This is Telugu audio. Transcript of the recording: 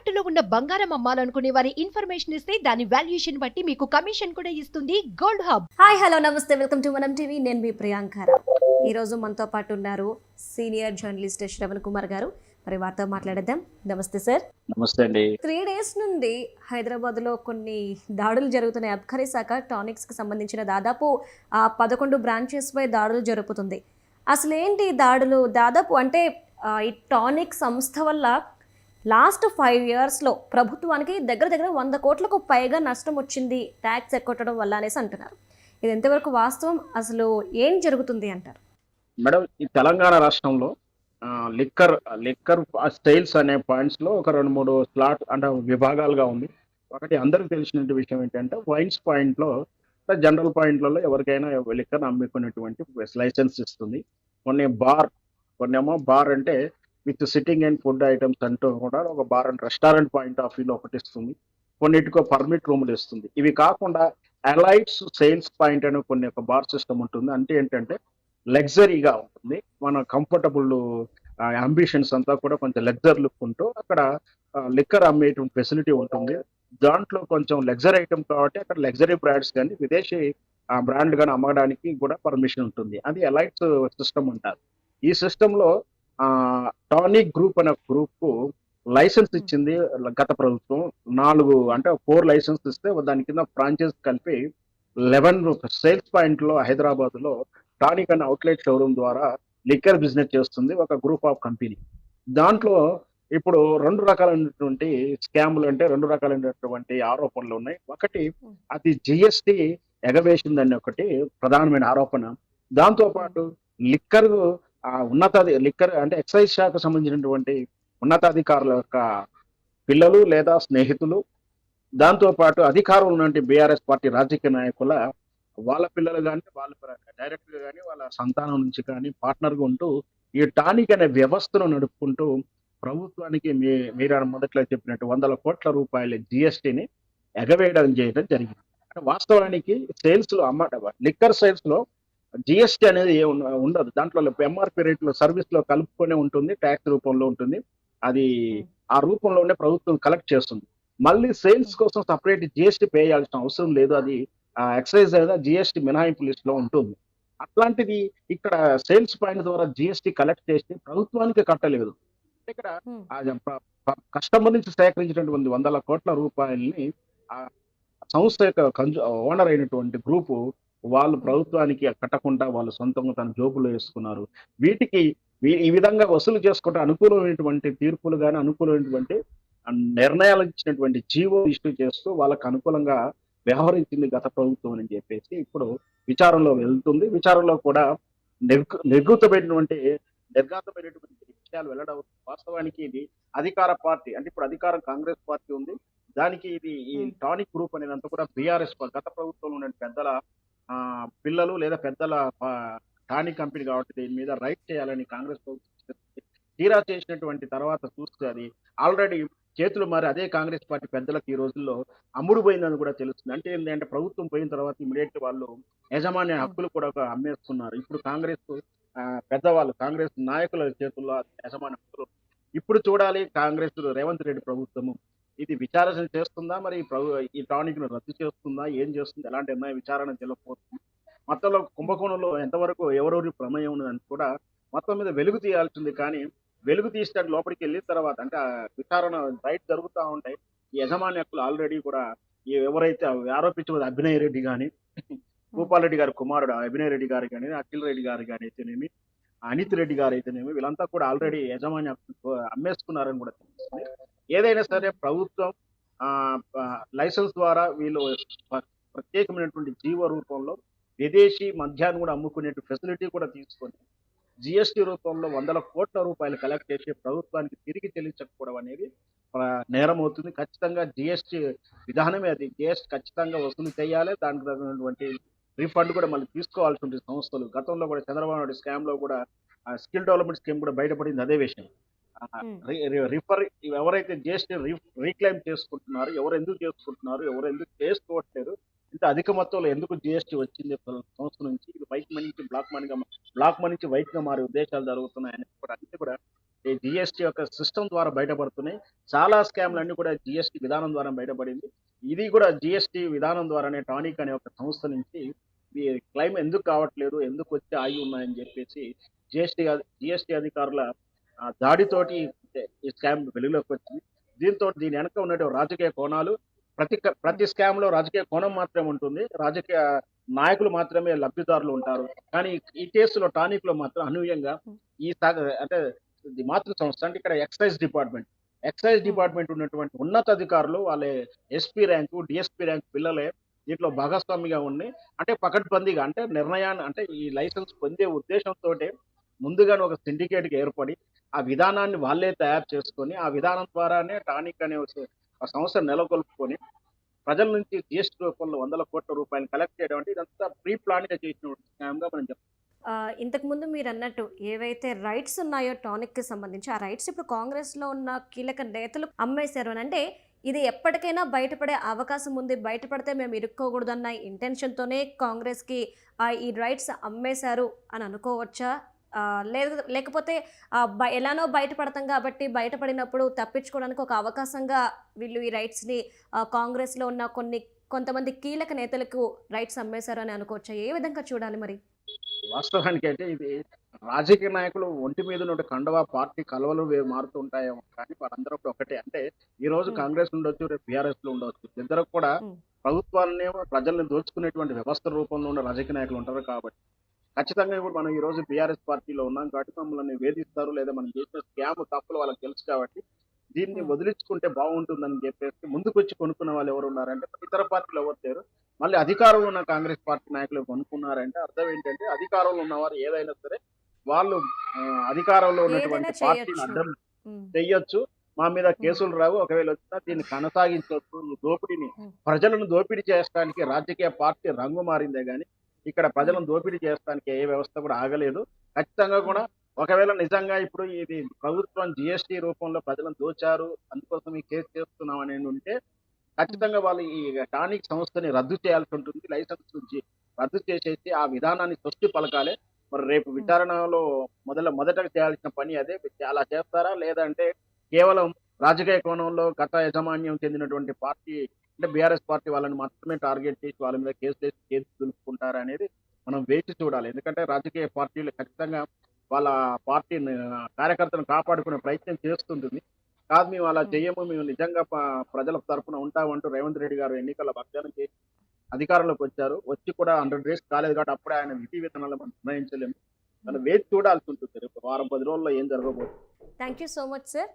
తాకట్టులో ఉన్న బంగారం అమ్మాలనుకునే వారి ఇన్ఫర్మేషన్ ఇస్తే దాని వాల్యుయేషన్ బట్టి మీకు కమిషన్ కూడా ఇస్తుంది గోల్డ్ హబ్ హాయ్ హలో నమస్తే. వెల్కమ్ టు మనం టీవీ నేను మీ ప్రియాంకారావు ఈరోజు మనతో పాటు ఉన్నారు సీనియర్ జర్నలిస్ట్ శ్రవణ్ కుమార్ గారు. మరి వారితో మాట్లాడేద్దాం. నమస్తే సార్ నమస్తే అండి. త్రీ డేస్ నుండి హైదరాబాద్లో కొన్ని దాడులు జరుగుతున్నాయి. అబ్ఖరీ శాఖ టానిక్స్కి సంబంధించిన దాదాపు ఆ పదకొండు బ్రాంచెస్పై దాడులు జరుపుతుంది. అసలు ఏంటి ఈ దాడులు? దాదాపు అంటే ఈ టానిక్ సంస్థ వల్ల లాస్ట్ ఫైవ్ ఇయర్స్లో ప్రభుత్వానికి దగ్గర దగ్గర వంద కోట్లకు పైగా నష్టం వచ్చింది ట్యాక్స్ ఎక్కొట్టడం వల్ల అనేసి అంటున్నారు. ఇది ఎంతవరకు వాస్తవం? అసలు ఏం జరుగుతుంది అంటారు? మేడం ఈ తెలంగాణ రాష్ట్రంలో లిక్కర్ లిక్కర్ స్టైల్స్ అనే పాయింట్స్లో ఒక రెండు మూడు స్లాట్ అంటే విభాగాలుగా ఉంది. ఒకటి అందరికి తెలిసిన విషయం ఏంటంటే వైన్స్ పాయింట్లో జనరల్ పాయింట్లలో ఎవరికైనా లిక్కర్ అమ్ముకునేటువంటి లైసెన్స్ ఇస్తుంది. కొన్ని బార్ కొన్ని ఏమో బార్ అంటే with sitting and food items అంటూ కూడా ఒక bar and restaurant point of వ్యూలో ఒకటి ఇస్తుంది కొన్నిటికో పర్మిట్ రూములు ఇస్తుంది. ఇవి కాకుండా అలైట్స్ సేల్స్ పాయింట్ అనే కొన్ని ఒక బార్ సిస్టమ్ ఉంటుంది. అంటే ఏంటంటే లగ్జరీగా ఉంటుంది. మన కంఫర్టబుల్ అంబిషన్స్ అంతా కూడా కొంచెం లగ్జర్ లుక్ ఉంటూ అక్కడ లిక్కర్ అమ్మేటువంటి ఫెసిలిటీ ఉంటుంది. దాంట్లో కొంచెం లగ్జరీ ఐటమ్ కాబట్టి అక్కడ లగ్జరీ బ్రాండ్స్ కానీ విదేశీ బ్రాండ్ కానీ అమ్మడానికి కూడా పర్మిషన్ ఉంటుంది. అది ఎలైట్స్ సిస్టమ్ ఉంటారు ఈ సిస్టమ్లో టానిక్ గ్రూప్ అనే గ్రూప్కు లైసెన్స్ ఇచ్చింది గత ప్రభుత్వం. నాలుగు అంటే ఫోర్ లైసెన్స్ ఇస్తే దాని కింద ఫ్రాంచైజ్ కలిపి లెవెన్ సేల్స్ పాయింట్లో హైదరాబాద్లో టానిక్ అనే అవుట్లెట్ షోరూమ్ ద్వారా లిక్కర్ బిజినెస్ చేస్తుంది ఒక గ్రూప్ ఆఫ్ కంపెనీ దాంట్లో ఇప్పుడు రెండు రకాలైనటువంటి స్కాములు అంటే రెండు రకాలైనటువంటి ఆరోపణలు ఉన్నాయి. ఒకటి అది జిఎస్టి ఎగవేసిందని ఒకటి ప్రధానమైన ఆరోపణ. దాంతో పాటు లిక్కర్ ఆ ఉన్నత లిక్కర్ అంటే ఎక్సైజ్ శాఖ సంబంధించినటువంటి ఉన్నతాధికారుల యొక్క పిల్లలు లేదా స్నేహితులు దాంతో పాటు ఉన్నటువంటి బీఆర్ఎస్ పార్టీ రాజకీయ నాయకుల వాళ్ళ పిల్లలు కానీ వాళ్ళ డైరెక్ట్ కానీ వాళ్ళ సంతానం నుంచి కానీ పార్ట్నర్గా ఉంటూ ఈ టానిక్ అనే వ్యవస్థను నడుపుకుంటూ ప్రభుత్వానికి మీ మీరు మొదట్లో చెప్పినట్టు వందల కోట్ల రూపాయల జిఎస్టీని ఎగవేయడం చేయడం జరిగింది. అంటే వాస్తవానికి సేల్స్ అమ్మ లిక్కర్ సేల్స్లో జిఎస్టి అనేది ఏ ఉండదు. దాంట్లో ఎంఆర్పి రేట్లో సర్వీస్లో కలుపుకొనే ఉంటుంది ట్యాక్స్ రూపంలో ఉంటుంది. అది ఆ రూపంలోనే ప్రభుత్వం కలెక్ట్ చేస్తుంది. మళ్ళీ సేల్స్ కోసం సపరేట్ జిఎస్టి పే చేయాల్సిన అవసరం లేదు. అది ఎక్సైజ్ లేదా జిఎస్టి మినహాయింపు లిస్ట్లో ఉంటుంది. అట్లాంటిది ఇక్కడ సేల్స్ పాయింట్ ద్వారా జిఎస్టి కలెక్ట్ చేసి ప్రభుత్వానికి కట్టలేదు. ఇక్కడ. కస్టమర్ నుంచి సేకరించినటువంటి వందల కోట్ల రూపాయల్ని ఆ సంస్థ యొక్క ఓనర్ అయినటువంటి గ్రూపు వాళ్ళు ప్రభుత్వానికి కట్టకుండా వాళ్ళు సొంతంగా తన జోబులో వేసుకున్నారు. వీటికి ఈ విధంగా వసూలు చేసుకుంటే అనుకూలమైనటువంటి తీర్పులు కానీ అనుకూలమైనటువంటి నిర్ణయాలు ఇచ్చినటువంటి జీవో ఇష్యూ చేస్తూ వాళ్ళకు అనుకూలంగా వ్యవహరించింది గత ప్రభుత్వం అని చెప్పేసి ఇప్పుడు విచారంలో వెళ్తుంది. విచారంలో కూడా నిర్గు నిర్గూతమైనటువంటి నిర్ఘాతమైనటువంటి విషయాలు వెల్లడం వాస్తవానికి ఇది అధికార పార్టీ అంటే ఇప్పుడు అధికారం కాంగ్రెస్ పార్టీ ఉంది. దానికి ఇది ఈ. టానిక్ గ్రూప్ అనేది అంతా కూడా బీఆర్ఎస్ గత ప్రభుత్వంలో ఉన్న పెద్దల పిల్లలు లేదా పెద్దల టానిక్ కంపెనీ కాబట్టి దీని మీద రైట్ చేయాలని కాంగ్రెస్ ప్రభుత్వం. తీరా చేసినటువంటి తర్వాత చూస్తే అది ఆల్రెడీ చేతులు మారి అదే కాంగ్రెస్ పార్టీ పెద్దలకు ఈ రోజుల్లో అమ్ముడు పోయిందని కూడా తెలుస్తుంది. అంటే ఏంటంటే ప్రభుత్వం పోయిన తర్వాత ఇమీడియట్ వాళ్ళు యజమాని హక్కులు కూడా ఒక అమ్మేసుకున్నారు. ఇప్పుడు కాంగ్రెస్ పెద్దవాళ్ళు కాంగ్రెస్ నాయకుల చేతుల్లో యజమాని హక్కులు. ఇప్పుడు చూడాలి కాంగ్రెస్ రేవంత్ రెడ్డి ప్రభుత్వము. ఇది విచారణ చేస్తుందా? మరి ఈ ప్రభు ఈ టానిక్ను రద్దు చేస్తుందా? ఏం చేస్తుంది? ఎలాంటి నిర్ణయ విచారణ తెలియకపోతుంది మొత్తంలో కుంభకోణంలో ఎంతవరకు ఎవరెవరి ప్రమేయం ఉన్నదని కూడా మొత్తం మీద వెలుగు తీయాల్సింది. కానీ వెలుగు తీస్తే లోపలికి వెళ్ళిన తర్వాత అంటే విచారణ రైట్ జరుగుతూ ఉంటాయి ఈ యజమాని హక్కులు ఆల్రెడీ కూడా ఎవరైతే ఆరోపించబోదు అభినయ్ రెడ్డి కానీ భూపాల్ రెడ్డి గారి కుమారుడు అభినయ్ రెడ్డి గారు కానీ అఖిల్ రెడ్డి గారు కానీ అయితేనేమి అనిత్ రెడ్డి గారు అయితేనేమి వీళ్ళంతా కూడా ఆల్రెడీ యజమాని అమ్మేసుకున్నారని కూడా ఏదైనా సరే ప్రభుత్వం ఆ లైసెన్స్ ద్వారా వీళ్ళు ప్రత్యేకమైనటువంటి జీవ రూపంలో విదేశీ మద్యాన్ని కూడా అమ్ముకునే ఫెసిలిటీ కూడా తీసుకొని జిఎస్టీ రూపంలో వందల కోట్ల రూపాయలు కలెక్ట్ చేసి ప్రభుత్వానికి తిరిగి చెల్లించకపోవడం అనేది నేరం అవుతుంది ఖచ్చితంగా జిఎస్టి విధానమే అది. జిఎస్టి ఖచ్చితంగా వసూలు చేయాలి. దానికి తగినటువంటి రీఫండ్ కూడా మళ్ళీ తీసుకోవాల్సి సంస్థలు. గతంలో కూడా చంద్రబాబు నాయుడు స్కామ్లో కూడా స్కిల్ డెవలప్మెంట్ స్కీమ్ కూడా బయటపడింది అదే విషయం. రిఫర్ ఎవరైతే జిఎస్టీ రీక్లైమ్ చేసుకుంటున్నారు ఎవరు ఎందుకు చేసుకుంటున్నారు ఎవరు ఎందుకు చేసుకోవట్లేదు ఇంత అధిక మొత్తంలో ఎందుకు జిఎస్టీ వచ్చింది సంస్థ నుంచి ఇది వైట్ మనీ నుంచి బ్లాక్ మనీగా బ్లాక్ మనీ నుంచి వైట్గా మారే ఉద్దేశాలు జరుగుతున్నాయని కూడా అన్ని కూడా ఈ జిఎస్టీ యొక్క సిస్టమ్ ద్వారా బయటపడుతున్నాయి. చాలా స్కామ్లు అన్ని కూడా జిఎస్టీ విధానం ద్వారా బయటపడింది. ఇది కూడా జిఎస్టీ విధానం ద్వారానే టానిక్ అనే ఒక సంస్థ నుంచి క్లైమ్ ఎందుకు కావట్లేదు ఎందుకు వచ్చి ఆగి ఉన్నాయని చెప్పేసి జిఎస్టీ జిఎస్టీ అధికారుల ఆ, దాడితోటి ఈ స్కామ్ వెలుగులోకి వచ్చింది. దీంతో దీని వెనక ఉన్నటువంటి రాజకీయ కోణాలు ప్రతి ప్రతి స్కామ్లో రాజకీయ కోణం మాత్రమే ఉంటుంది. రాజకీయ నాయకులు మాత్రమే లబ్ధిదారులు ఉంటారు. కానీ ఈ కేసులో టానిక్లో మాత్రం అనూహ్యంగా ఈ అంటే మాతృ సంస్థ అంటే ఇక్కడ ఎక్సైజ్ డిపార్ట్మెంట్. ఎక్సైజ్ డిపార్ట్మెంట్ ఉన్నటువంటి ఉన్నత అధికారులు వాళ్ళ ఎస్పీ ర్యాంకు డిఎస్పీ ర్యాంక్ పిల్లలే దీంట్లో భాగస్వామిగా ఉండి అంటే పకడ్బందీగా అంటే నిర్ణయాన్ని అంటే ఈ లైసెన్స్ పొందే ఉద్దేశంతో ముందుగానే ఒక సిండికేట్ ఏర్పడి ఆ విధానాన్ని వాళ్ళే తయారు చేసుకొని ఆ విధానం ద్వారానే టానిక్ అనే ఒక సంస్థ నెలకొల్పుకొని ప్రజల నుంచి జిఎస్టీ రూపంలో వందల కోట్ల రూపాయలు కలెక్ట్ చేయడం అంటే ఇదంతా ప్రీ ప్లాన్గా చేసిన స్కామ్ మనం చెప్తాం ఇంతకుముందు మీరు అన్నట్టు ఏవైతే రైట్స్ ఉన్నాయో టానిక్కి సంబంధించి ఆ రైట్స్ ఇప్పుడు కాంగ్రెస్లో ఉన్న కీలక నేతలు అమ్మేశారు అని అంటే ఇది ఎప్పటికైనా బయటపడే అవకాశం ఉంది. బయటపడితే మేము ఇరుక్కోకూడదన్న ఇంటెన్షన్తోనే కాంగ్రెస్కి ఈ రైట్స్ అమ్మేశారు అని అనుకోవచ్చా? లేదు లేకపోతే ఎలానో బయటపడతాం కాబట్టి బయటపడినప్పుడు తప్పించుకోవడానికి ఒక అవకాశంగా వీళ్ళు ఈ రైట్స్ని కాంగ్రెస్లో ఉన్న కొన్ని కొంతమంది కీలక నేతలకు రైట్స్ అమ్మేశారు అని అనుకోవచ్చా ఏ విధంగా చూడాలి మరి వాస్తవానికి అంటే ఇది రాజకీయ నాయకులు ఒంటి మీద ఉన్న కండవా పార్టీ కలవలు వే- మారుతూ ఉంటాయేమో కానీ వాళ్ళందరూ కూడా ఒకటే అంటే ఈ రోజు. కాంగ్రెస్ ఉండొచ్చు రేపు బీఆర్ఎస్లో ఉండొచ్చు ఇద్దరు కూడా. ప్రభుత్వాన్ని ప్రజల్ని దోచుకునేటువంటి వ్యవస్థ రూపంలో ఉన్న రాజకీయ నాయకులు ఉంటారు కాబట్టి ఖచ్చితంగా ఇప్పుడు మనం ఈ రోజు బీఆర్ఎస్ పార్టీలో ఉన్నాం కాబట్టి మమ్మల్ని వేధిస్తారు లేదా మనం చేసిన స్కామ్ తప్పులు వాళ్ళకి తెలుసు కాబట్టి దీన్ని Hmm. వదిలించుకుంటే బాగుంటుందని చెప్పేసి ముందుకు వచ్చి కొనుక్కున్న వాళ్ళు ఎవరు ఉన్నారంటే ఇతర పార్టీలు ఎవరు లేరు మళ్ళీ అధికారంలో ఉన్న కాంగ్రెస్ పార్టీ నాయకులు కొనుక్కున్నారంటే అర్థం ఏంటంటే అధికారంలో ఉన్నవారు ఏదైనా సరే వాళ్ళు అధికారంలో ఉన్నటువంటి పార్టీని చేయొచ్చు. అడ్డం ఉమ్. చెయ్యొచ్చు మా మీద కేసులు రావు ఒకవేళ వచ్చినా దీన్ని కొనసాగించవచ్చు దోపిడీని Hmm. ప్రజలను దోపిడీ చేయడానికి రాజకీయ పార్టీ రంగు మారిందే గాని ఇక్కడ ప్రజలను దోపిడీ చేయడానికి ఏ వ్యవస్థ కూడా ఆగలేదు. ఖచ్చితంగా కూడా ఒకవేళ నిజంగా ఇప్పుడు ఇది ప్రభుత్వం జిఎస్టీ రూపంలో ప్రజలను దోచారు అందుకోసం ఈ కేసు చేస్తున్నాం అని ఉంటే ఖచ్చితంగా వాళ్ళు ఈ టానిక్ సంస్థని రద్దు చేయాల్సి ఉంటుంది. లైసెన్స్ నుంచి రద్దు చేసేసి ఆ విధానాన్ని సృష్టి పలకాలి. మరి రేపు విచారణలో మొదల మొదట చేయాల్సిన పని అదే. అలా చేస్తారా? లేదంటే కేవలం రాజకీయ కోణంలో గత యాజమాన్యం చెందినటువంటి పార్టీ అంటే బీఆర్ఎస్ పార్టీ వాళ్ళని మాత్రమే టార్గెట్ చేసి వాళ్ళ మీద కేసు వేసి కేసు దులుపుకుంటారా అనేది మనం వేచి చూడాలి. ఎందుకంటే రాజకీయ పార్టీలు ఖచ్చితంగా వాళ్ళ పార్టీని కార్యకర్తలను కాపాడుకునే ప్రయత్నం చేస్తుంటుంది. కాదు మేము అలా చేయము మేము నిజంగా ప్రజల తరపున ఉంటామంటూ రేవంత్ రెడ్డి గారు ఎన్నికల వాగ్దానం చేసి అధికారంలోకి వచ్చారు. వచ్చి కూడా హండ్రెడ్ డేస్ కాలేదు కాబట్టి అప్పుడే ఆయన విధి విధానాలు మనం నిర్ణయించలేము. మనం వేచి చూడాల్సి ఉంటుంది. రేపు వారం పది రోజుల్లో ఏం జరగబోతుంది. Thank you so much sir